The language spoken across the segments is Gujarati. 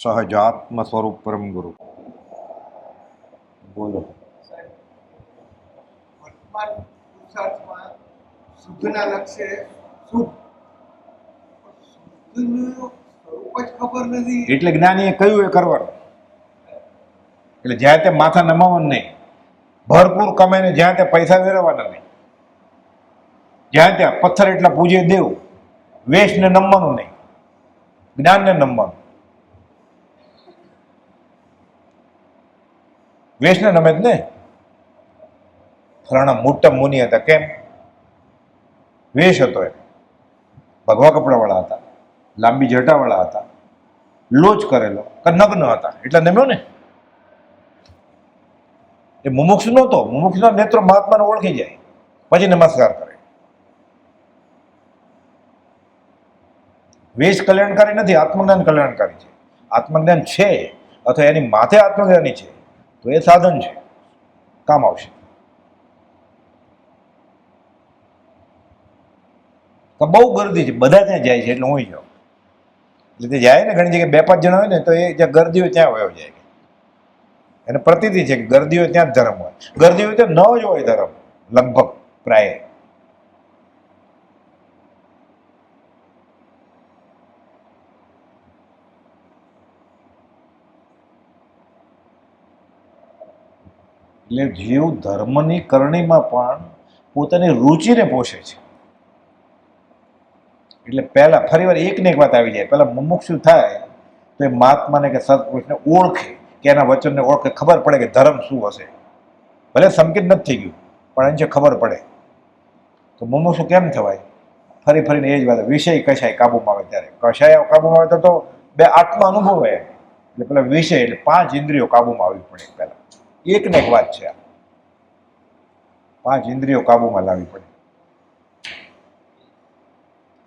સહજાત્મ સ્વરૂપ પરમ ગુરુ બોલો વર્તમાન પુરુષાર્થમાં શુદ્ધના લક્ષ્ય શુદ્ધ સ્વરૂપ જ ખબર નથી એટલે જ્ઞાનીએ એ કરવાનું? એટલે જ્યાં તે માથા નમાવવાનું નહીં ભરપૂર કમાઈને જ્યાં તે પૈસા વેરવાના નહીં જ્યાં ત્યાં પથ્થર એટલા પૂજે દેવ વેશને નમવાનું નહીં જ્ઞાનને નમવાનું. વેશને નમે જ ને? ફલાણા મોટા મુનિ હતા. કેમ? વેશ હતો એ. ભગવા કપડાવાળા હતા. લાંબી જટાવાળા હતા. લોચ કરેલો. કે નગ્ન હતા. એટલે નમ્યો ને? એ મુમુક્ષ નહોતો. મુમુક્ષના નેત્રો મહાત્માને ઓળખી જાય. પછી નમસ્કાર કરે. વેશ કલ્યાણકારી નથી, આત્મજ્ઞાન કલ્યાણકારી છે. આત્મજ્ઞાન છે, અથવા એની માથે આત્મજ્ઞાની છે. તો એ સાધન છે. કામ આવશે. તો બહુ ગર્દી છે. બધા ત્યાં જાય છે એટલે હું જાઉં. એટલે તે જાય ને ઘણી જગ્યાએ બે પાંચ જણા હોય ને તો એ જ્યાં ગર્દીઓ ત્યાં વયો જાય. એને પ્રતીતિ છે કે ગરદી હોય ત્યાં જ ધર્મ હોય. ગર્દીઓ ત્યાં ન જ હોય ધર્મ. લગભગ પ્રાય. એટલે જીવ ધર્મની કરણીમાં પણ પોતાની રુચિને પોષે છે. એટલે પહેલાં ફરી વાર એકને એક વાત આવી જાય. પહેલાં મુમુક્ષુ થાય, તો એ મહાત્માને કે સત્પુરુષને ઓળખે કે એના વચનને ઓળખે. ખબર પડે કે ધર્મ શું હશે. ભલે સંકેત નથી થઈ ગયું, પણ એને ખબર પડે. તો મુમુક્ષુ કેમ થવાય? ફરી ફરીને એ જ વાત. વિષય કશાય કાબુમાં આવે ત્યારે. કશાય કાબુમાં આવે તો તો બે આત્મા અનુભવે. એટલે પેલા વિષય, એટલે પાંચ ઇન્દ્રિયો કાબુમાં આવવી પડે પહેલા. એક ને એક વાત છે પાંચ ઇન્દ્રિયો કાબુમાં લાવવી પડે.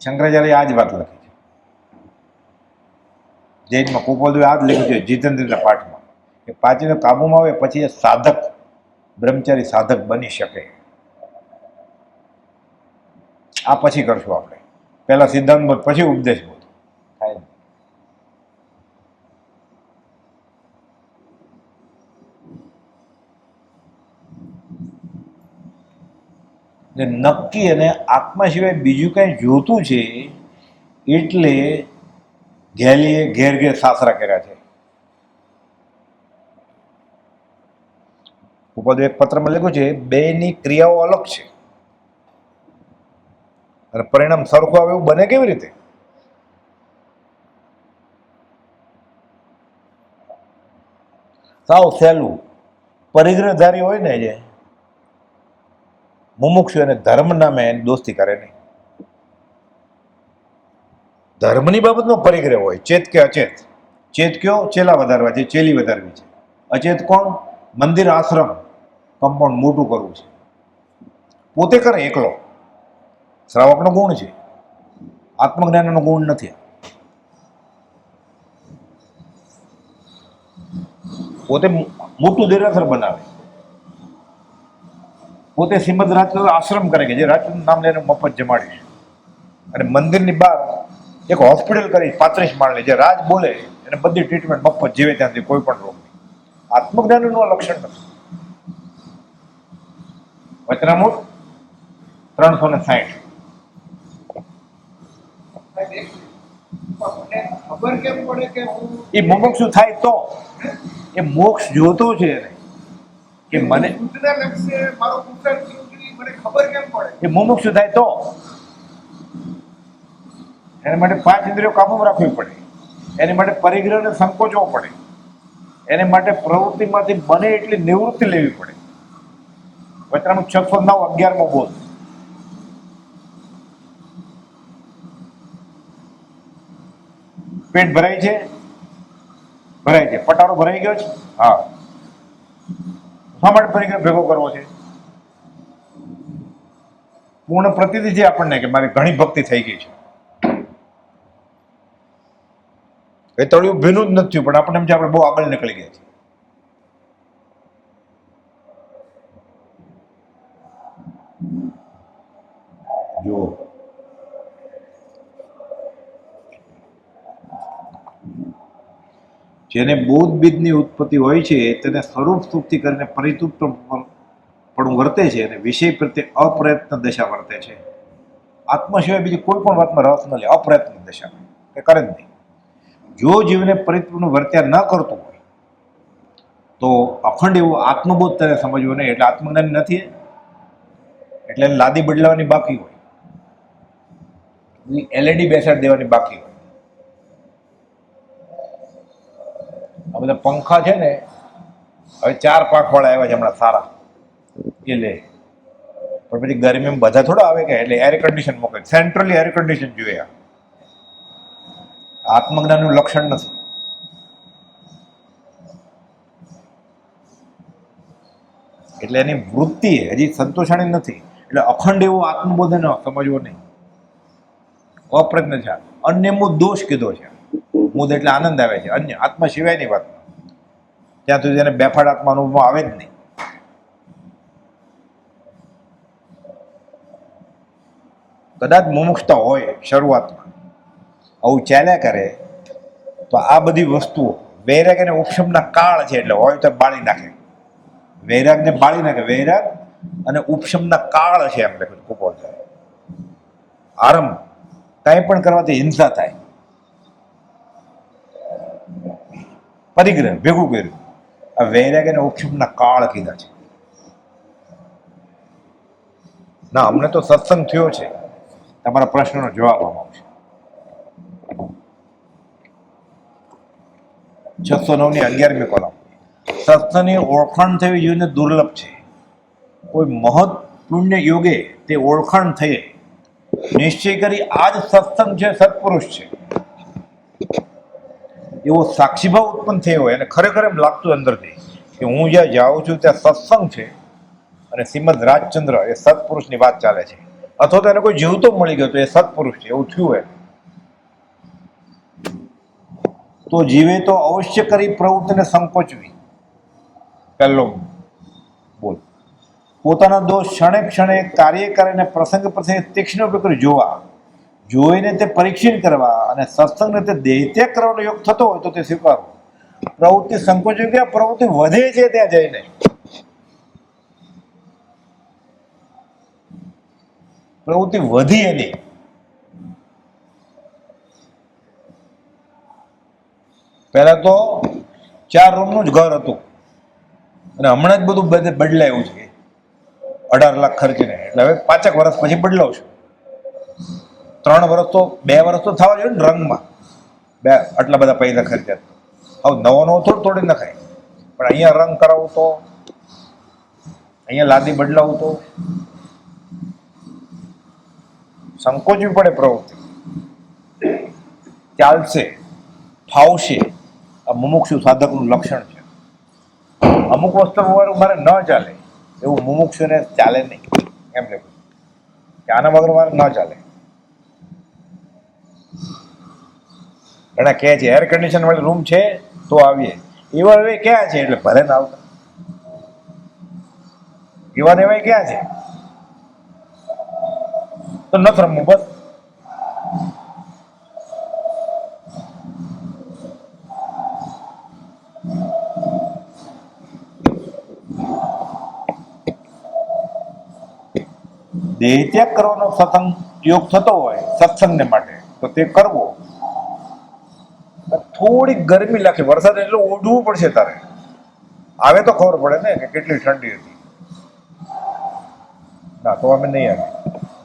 શંકરાચાર્ય આ જ વાત લખી છે. જૈનમાં કુપોદવે આ જ લખ્યું છે જીતેન્દ્રના પાઠમાં, કે પાંચને કાબુમાં આવે પછી એ સાધક, બ્રહ્મચારી સાધક બની શકે. આ પછી કરશું આપણે. પહેલા સિદ્ધાંત પછી ઉપદેશ બોધ થાય નહીં. એટલે નક્કી અને આત્મા સિવાય બીજું કંઈ જોતું છે, એટલે ઘેલીએ ઘેર ઘેર સાસરા કર્યા છે. ઉપદ એક પત્રમાં લખ્યું છે, બેની ક્રિયાઓ અલગ છે. અને પરિણામ સરખું આવે એવું બને કેવી રીતે? સાવ સહેલું. પરિગ્રહધારી હોય ને જે મુમુક્ષુ અને ધર્મ નામે એની દોસ્તી કરે નહીં. ધર્મની બાબતનો પરિગ્રહ હોય, ચેત કે અચેત. ચેત કયો? ચેલા વધારવા છે, ચેલી વધારવી છે. અચેત કોણ? મંદિર આશ્રમ કમ્પાઉન્ડ મોટું કરવું છે. પોતે કરે એકલો. શ્રાવકનો ગુણ છે. આત્મજ્ઞાનનો ગુણ નથી. પોતે મોટું દેરાસર બનાવે. પોતે શ્રીમદ રાજચંદ્ર આશ્રમ કરે કે જે રાજચંદ્ર નામ લઈને મફત જમાડી અને મંદિરની બહાર એક હોસ્પિટલ કરી પાંત્રીસ માળની જે રાજ બોલે એને બધી ટ્રીટમેન્ટ મફત જીવે ત્યાંથી કોઈ પણ રોગ નહીં. આત્મજ્ઞાનનું આ લક્ષણ નથી. વચનામૂળ ત્રણસો ને સાહીઠ. એ મોક્ષ થાય તો? એ મોક્ષ જોતો છે એને. કે મને એ મુમુક્ષુ થાય તો? એના માટે પાંચ ઇન્દ્રિયો કાબુમાં રાખવી પડે. એની માટે પરિગ્રહને સંકોચવો પડે. એને માટે પ્રવૃત્તિમાંથી બને એટલી નિવૃત્તિ લેવી પડે. વચનાનું છસો નવ અગિયારમો બોધ. પેટ ભરાય છે? ભરાય છે. પટારો ભરાઈ ગયો છે? હા. શા માટે ફરી ભેગો કરવો છે. પૂર્ણ પ્રતિનિધિ છે આપણને કે મારી ઘણી ભક્તિ થઈ ગઈ છે. એ તળિયું ભીનું જ નથી પણ આપણને એમ છે આપણે બહુ આગળ નીકળી ગયા છે જુઓ જેને બૌદ્ધ બીજની ઉત્પત્તિ હોય છે, તેને સ્વરૂપ સુખથી કરીને પરિતૃપ્ત પણ વર્તે છે અને વિષય પ્રત્યે અપ્રયત્ન દશા વર્તે છે. આત્મા સિવાય બીજી કોઈ પણ વાતમાં રસ ન લે, અપ્રયત્ન દશામાં કે કરે જ નહીં. જો જીવને પરિપૂર્ણ વર્ત્યા ન કરતું હોય, તો અખંડ એવો આત્મબોધ તેને સમજવો નહીં, એટલે આત્મજ્ઞાન નથી એટલે લાદી બદલાવાની બાકી હોય. એલઈડી બેસાડી દેવાની બાકી હોય. બધા પંખા છે ને, હવે ચાર પાંખવાળા આવ્યા છે હમણાં સારા. એ લે. પણ પછી ગરમીમાં બધા થોડા આવે કે, એટલે એર કન્ડિશન મોકલે સેન્ટ્રલી એર કન્ડિશન જોઈએ. આત્મજ્ઞાનનું લક્ષણ નથી. એટલે એની વૃત્તિ હજી સંતોષાણી નથી. એટલે અખંડ એવો આત્મબોધ એને સમજવો નહીં. અપ્રજ્ઞ છે અન્ય મુદ દોષ કીધો છે. મુદ એટલે આનંદ આવે છે. અન્ય આત્મા સિવાયની વાત. ત્યાં સુધી એને બેફાડ આત્મા આવે જ નહીં. કદાચ મુમુક્ષતા હોય શરૂઆતમાં, આવું ચાલ્યા કરે, તો આ બધી વસ્તુઓ, વૈરાગ અને ઉપશમના કાળ છે એટલે હોય તો બાળી નાખે. વૈરાગને બાળી નાખે. વૈરાગ અને ઉપશમના કાળ છે એમ લખ્યું કુપોળ આરંભ, કાંઈ પણ કરવાથી હિંસા થાય. પરિગ્રહ, ભેગું કર્યું. આ વૈરાગ અને ઉપશમના કાળ કીધા છે. ના, અમને તો સત્સંગ થયો છે. તમારા પ્રશ્નનો જવાબ આમાં આવશે છસો નવની અગિયારમી કોલમ. સત્સંગની ઓળખાણ થવી જીવને દુર્લભ છે. કોઈ મહৎ પુણ્ય યોગે તે ઓળખાણ થઈ નિશ્ચય કરી આ જ સત્સંગ છે, સત્પુરુષ છે. એવો સાક્ષીભાવ ઉત્પન્ન થયો હોય અને ખરેખર એમ લાગતું અંદરથી કે હું જ્યાં જાઉં છું, ત્યાં સત્સંગ છે અને શ્રીમદ રાજચંદ્ર એ સત્પુરુષની વાત ચાલે છે. અથવા તો એને કોઈ જીવતો મળી ગયો તો એ સત્પુરુષ છે, એવું થયું હોય તો જીવે તો અવશ્ય કરી પ્રવૃત્તિને સંકોચવી. પહેલો બોલ. પોતાના દોષ ક્ષણે ક્ષણે કાર્ય કરીને પ્રસંગ પ્રસંગે તીક્ષ્ણ કરી જોવા. જોઈને તે પરીક્ષણ કરવા અને સત્સંગને તે દેહત્યાગ કરવાનો યોગ થતો હોય તો તે સ્વીકારો. પ્રવૃત્તિ સંકોચી કે પ્રવૃત્તિ વધે છે ત્યાં જઈને. પ્રવૃત્તિ વધી એની. પહેલા તો ચાર રૂમનું જ ઘર હતું. અને હમણાં જ બધું બધે બદલાયું છે. અઢાર લાખ ખર્ચીને. એટલે હવે પાંચેક વર્ષ પછી બદલાવશું. ત્રણ વર્ષ તો, બે વર્ષ તો થવા જોઈએ ને રંગમાં. બે, આટલા બધા પૈસા ખર્ચ્યા હવે નવો નવો થોડું તોડી નખાય. પણ અહીંયા રંગ કરાવું તો, અહીંયા લાદી બદલાવું તો, સંકોચવી પડે પ્રવૃત્તિ. ચાલશે, ફાવશે. આ મુમુક્ષુ સાધકનું લક્ષણ છે. અમુક વસ્તુ મારે ન ચાલે. એવું મુમુક્ષુને ચાલે નહીં. એમ લખ્યું કે આના વગર મારે ન ચાલે. ઘણા કહે છે એર કન્ડિશન વાળી રૂમ છે, તો આવીએ. એવા હવે ક્યાં છે? એટલે ભલે ના આવતા. એવા ને ક્યાં છે? તો નથી રમવું, બસ. દેહ ત્યાગ કરવાનો સત્સંગ યોગ થતો હોય, સત્સંગને માટે, તો તે કરવો. થોડીક ગરમી લાગશે. વરસાદ એટલે ઓઢવું પડશે તારે. આવે તો ખબર પડે ને કે કેટલી ઠંડી હતી. ના, તો અમે નહીં આવી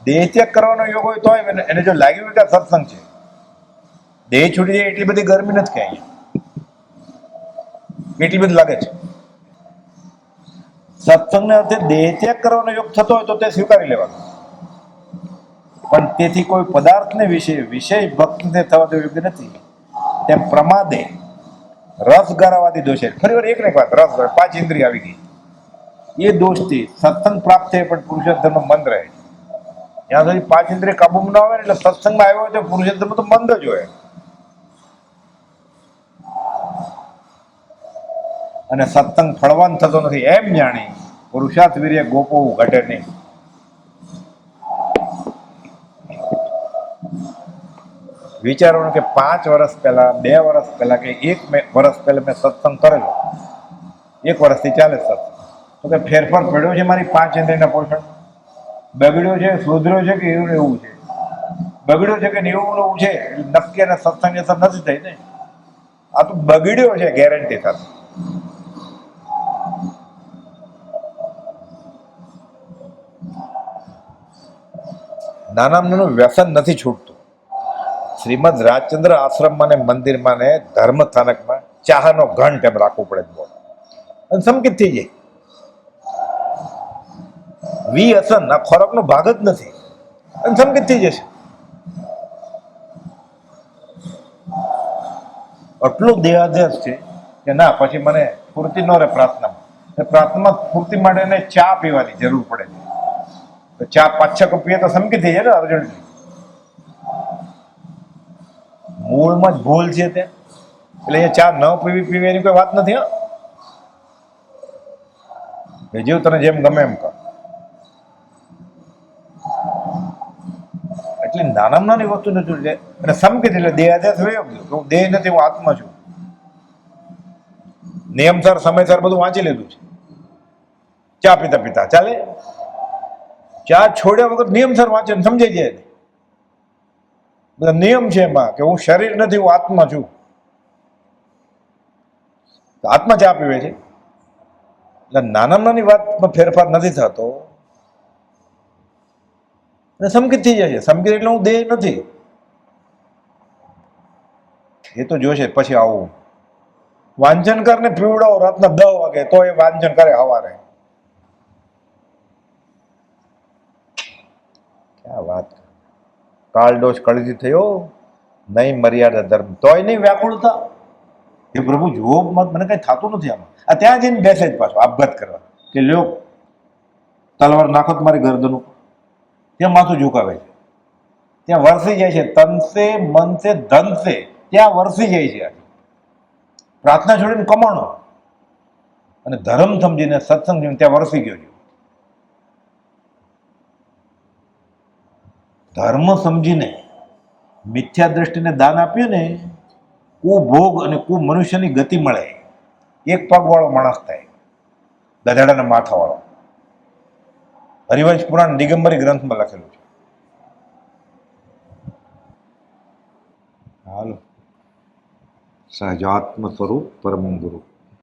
દેહ ચેક કરવાનો યોગ હોય તો એને જો લાગ્યું કે સત્સંગ છે. દેહ છૂટી જાય એટલી બધી ગરમી નથી કે અહીંયા એટલી બધી લાગે છે. સત્સંગને અર્થે દેહ ત્યાગ કરવાનો યોગ થતો હોય તો તે સ્વીકારી લેવાનો. પણ તેથી કોઈ પદાર્થને વિશે વિષય ભક્તિને થવા દેવું યોગ્ય નથી. તેમ પ્રમાદે રસ ગારાવાદી દોષે ફરી વાર એક ને એક વાત રસ ગારા, પાંચ ઇન્દ્રિય આવી ગઈ. એ દોષથી સત્સંગ પ્રાપ્ત થાય પણ પુરુષોત્તમ મંદ રહે જ્યાં સુધી પાંચ ઇન્દ્રિય કાબુમાં ના આવે એટલે સત્સંગમાં આવ્યો હોય તો પુરુષોત્તમ તો મંદ જ હોય. અને સત્સંગ ફળવાન થતો નથી. એમ જાણી પુરુષાર્થ વીર્ય ગોપો ઘટે નહીં. વિચારવાનું કે પાંચ વર્ષ પહેલાં, બે વર્ષ પહેલાં કે એક વર્ષ પહેલા મેં સત્સંગ કરેલો. એક વર્ષથી ચાલે સત્સંગ. તો કે ફેરફાર પડ્યો છે મારી પાંચ ઇન્દ્રિયના પોષણ? બગડ્યો છે, સુધર્યો છે કે એવું એવું છે? બગડ્યો છે કે એવું એવું છે? નક્કી અને સત્સંગની અસર નથી થઈ ને? આ તો બગડ્યો છે ગેરંટી સાથે. નાના નાનું વ્યસન નથી છૂટતું. શ્રીમદ રાજચંદ્ર આશ્રમમાં ને મંદિરમાં ને ધર્મ સ્થાનકમાં ચાહનો ઘંટ એમ રાખવું પડે બોલ. અને સંકિત થઈ જાય. વી અસન, આ ખોરાકનો ભાગ જ નથી. અને સંકિત થઈ જશે. આટલું દેહાદેશ છે કે ના, પછી મને સ્ફૂર્તિ ન રહે પ્રાર્થનામાં. એ પ્રાર્થનામાં ફૂર્તિ માટે ચા પીવાની જરૂર પડે છે. તો ચા પાંચ, છ કપ પીએ તો સમકી થઈ જાય ને અર્જન્ટલી મૂળમાં જ ભૂલ છે તે. એટલે એ ચા ન પીવી પીવી એની કોઈ વાત નથી, હા. જીવ તને જેમ ગમે એમ કર. એટલે નાનામાં નાની વસ્તુ નથી અને સમકી એટલે દેહ વયો ગયો હું દેહ નથી, હું આત્મા છું. નિયમસર, સમયસર બધું વાંચી લીધું છે. ચા પીતા પીતા ચાલે? ચા છોડ્યા વગર નિયમસર વાંચે સમજાઈ જાય. બધા નિયમ છે એમાં કે હું શરીર નથી, હું આત્મા છું. આત્મા ચા પીવે છે. એટલે નાના નાની વાતમાં ફેરફાર નથી થતો. અને સંકિત થઈ જાય છે. સમકિત એટલે હું દેહ નથી. એ તો જોશે, પછી આવું. વાંચન કરને પીવડાવો રાતના દસ વાગે, તો એ વાંચન કરે હવારે. ક્યાં વાત કાળ કળજી થયો, નહીં મર્યાદા ધર્મ. તોય નહીં વ્યાકુળતા એ પ્રભુ, જુઓ, મત મને કઈ થતું નથી આમાં. આ ત્યાં જઈને બેસે જ પાછો, આપઘાત કરવા. કે લ્યો, તલવાર નાખો તમારી મારી ગરદન. ત્યાં માથું ઝુકાવે છે. ત્યાં વરસી જાય છે. તનસે, મનસે, ધનસે. ત્યાં વરસી જાય છે પ્રાર્થના છોડીને કમાણો. અને ધર્મ સમજીને સત્સંગ ત્યાં વરસી ગયો છે. ધર્મ સમજીને, મિથ્યા દ્રષ્ટિને દાન આપ્યું ને, કુભોગ અને કુ મનુષ્યની ગતિ મળે. એક પગવાળો માણસ થાય, ગધેડાના માથાવાળો. હરિવંશ પુરાણ દિગંબરી ગ્રંથમાં લખેલું છે. હાલો. સહજાત્મ સ્વરૂપ પરમ ગુરુ